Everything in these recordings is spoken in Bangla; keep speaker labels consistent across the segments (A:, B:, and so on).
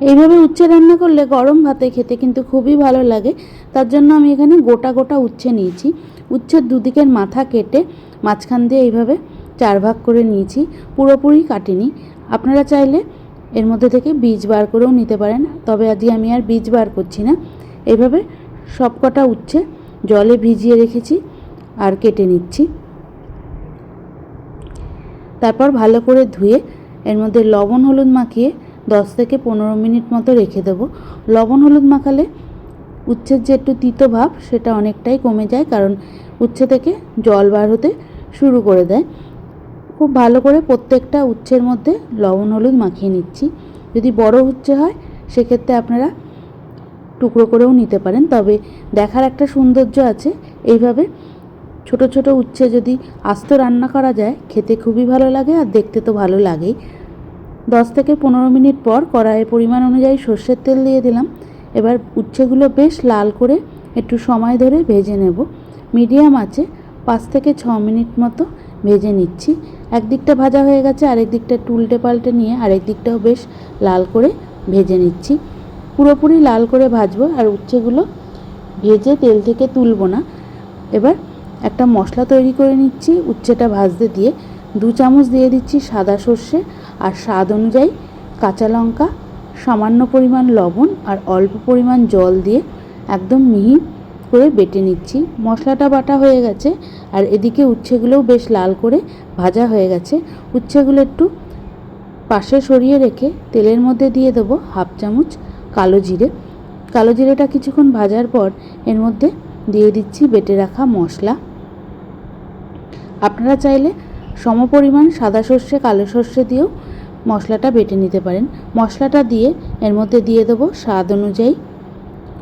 A: এইভাবে উচ্ছে রান্না করলে গরম ভাতে খেতে কিন্তু খুবই ভালো লাগে। তার জন্য আমি এখানে গোটা গোটা উচ্ছে নিয়েছি। উচ্ছের দুদিকের মাথা কেটে মাঝখান দিয়ে এইভাবে চার ভাগ করে নিয়েছি। পুরোপুরি কাটিনি। আপনারা চাইলে এর মধ্যে থেকে বীজ বার করেও নিতে পারেন। তবে আজকে আমি আর বীজ বার করছি না। এইভাবে সব কটা উচ্ছে জলে ভিজিয়ে রেখেছি আর কেটে নিচ্ছি। তারপর ভালো করে ধুয়ে এর মধ্যে লবণ হলুদ মাখিয়ে দশ থেকে পনেরো মিনিট মতো রেখে দেবো। লবণ হলুদ মাখালে উচ্ছের যে একটু তিতো ভাব, সেটা অনেকটাই কমে যায়, কারণ উচ্ছে থেকে জল বার হতে শুরু করে দেয়। খুব ভালো করে প্রত্যেকটা উচ্ছের মধ্যে লবণ হলুদ মাখিয়ে নিচ্ছি। যদি বড় উচ্ছে হয়, সেক্ষেত্রে আপনারা টুকরো করেও নিতে পারেন, তবে দেখার একটা সৌন্দর্য আছে। এইভাবে ছোট ছোট উচ্ছে যদি আস্ত রান্না করা যায়, খেতে খুবই ভালো লাগে আর দেখতে তো ভালো লাগেই। দশ থেকে পনেরো মিনিট পর কড়াইয়ের পরিমাণ অনুযায়ী সর্ষের তেল দিয়ে দিলাম। এবার উচ্ছেগুলো বেশ লাল করে একটু সময় ধরে ভেজে নেব। মিডিয়াম আছে পাঁচ থেকে ছ মিনিট মতো ভেজে নিচ্ছি। একদিকটা ভাজা হয়ে গেছে, আরেক দিকটা একটু উল্টে পাল্টে নিয়ে আরেক দিকটাও বেশ লাল করে ভেজে নিচ্ছি। পুরোপুরি লাল করে ভাজবো আর উচ্ছেগুলো ভেজে তেল থেকে তুলবো না। এবার একটা মশলা তৈরি করে নিচ্ছি উচ্ছেটা ভাজতে দিয়ে। দু চামচ দিয়ে দিচ্ছি সাদা সর্ষে আর স্বাদ অনুযায়ী কাঁচা লঙ্কা, সামান্য পরিমাণ লবণ আর অল্প পরিমাণ জল দিয়ে একদম মিহি করে বেটে নিচ্ছি। মশলাটা বাটা হয়ে গেছে আর এদিকে উচ্ছেগুলোও বেশ লাল করে ভাজা হয়ে গেছে। উচ্ছেগুলো একটু পাশে সরিয়ে রেখে তেলের মধ্যে দিয়ে দেবো হাফ চামচ কালো জিরে। কালো জিরেটা কিছুক্ষণ ভাজার পর এর মধ্যে দিয়ে দিচ্ছি বেটে রাখা মশলা। আপনারা চাইলে সমপরিমাণ সাদা সর্ষে, কালো সর্ষে দিয়েও মশলাটা বেটে নিতে পারেন। মশলাটা দিয়ে এর মধ্যে দিয়ে দেবো স্বাদ অনুযায়ী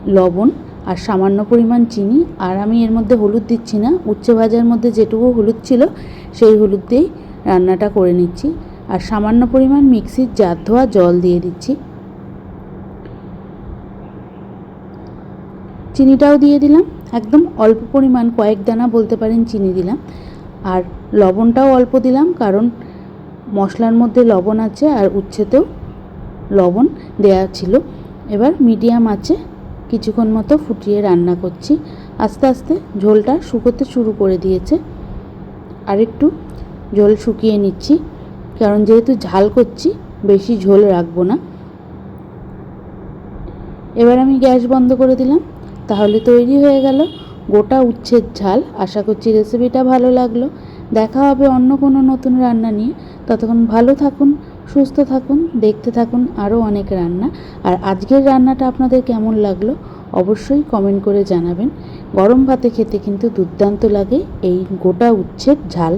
A: লবণ আর সামান্য পরিমাণ চিনি। আর আমি এর মধ্যে হলুদ দিচ্ছি না। উচ্ছে ভাজার মধ্যে যেটুকু হলুদ ছিল, সেই হলুদ দিয়েই রান্নাটা করে নিচ্ছি। আর সামান্য পরিমাণ মিক্সির জার ধোয়া জল দিয়ে দিচ্ছি। চিনিটাও দিয়ে দিলাম। একদম অল্প পরিমাণ কয়েক দানা বলতে পারেন চিনি দিলাম। আর লবণটাও অল্প দিলাম, কারণ মশলার মধ্যে লবণ আছে আর উচ্ছেতেও লবণ দেয়া ছিল। এবার মিডিয়াম আছে কিছুক্ষণ মতো ফুটিয়ে রান্না করছি। আস্তে আস্তে ঝোলটা শুকোতে শুরু করে দিয়েছে। আর একটু ঝোল শুকিয়ে নিচ্ছি, কারণ যেহেতু ঝাল করছি, বেশি ঝোল রাখব না। এবার আমি গ্যাস বন্ধ করে দিলাম, তাহলে তৈরি হয়ে গেল গোটা উচ্ছের ঝাল। আশা করছি রেসিপিটা ভালো লাগল। দেখা হবে অন্য কোনো নতুন রান্না নিয়ে। ততক্ষণ ভালো থাকুন, সুস্থ থাকুন, দেখতে থাকুন আরও অনেক রান্না। আর আজকের রান্নাটা আপনাদের কেমন লাগল অবশ্যই কমেন্ট করে জানাবেন। গরম ভাতে খেতে কিন্তু দুর্দান্ত লাগে এই গোটা উচ্ছের ঝাল।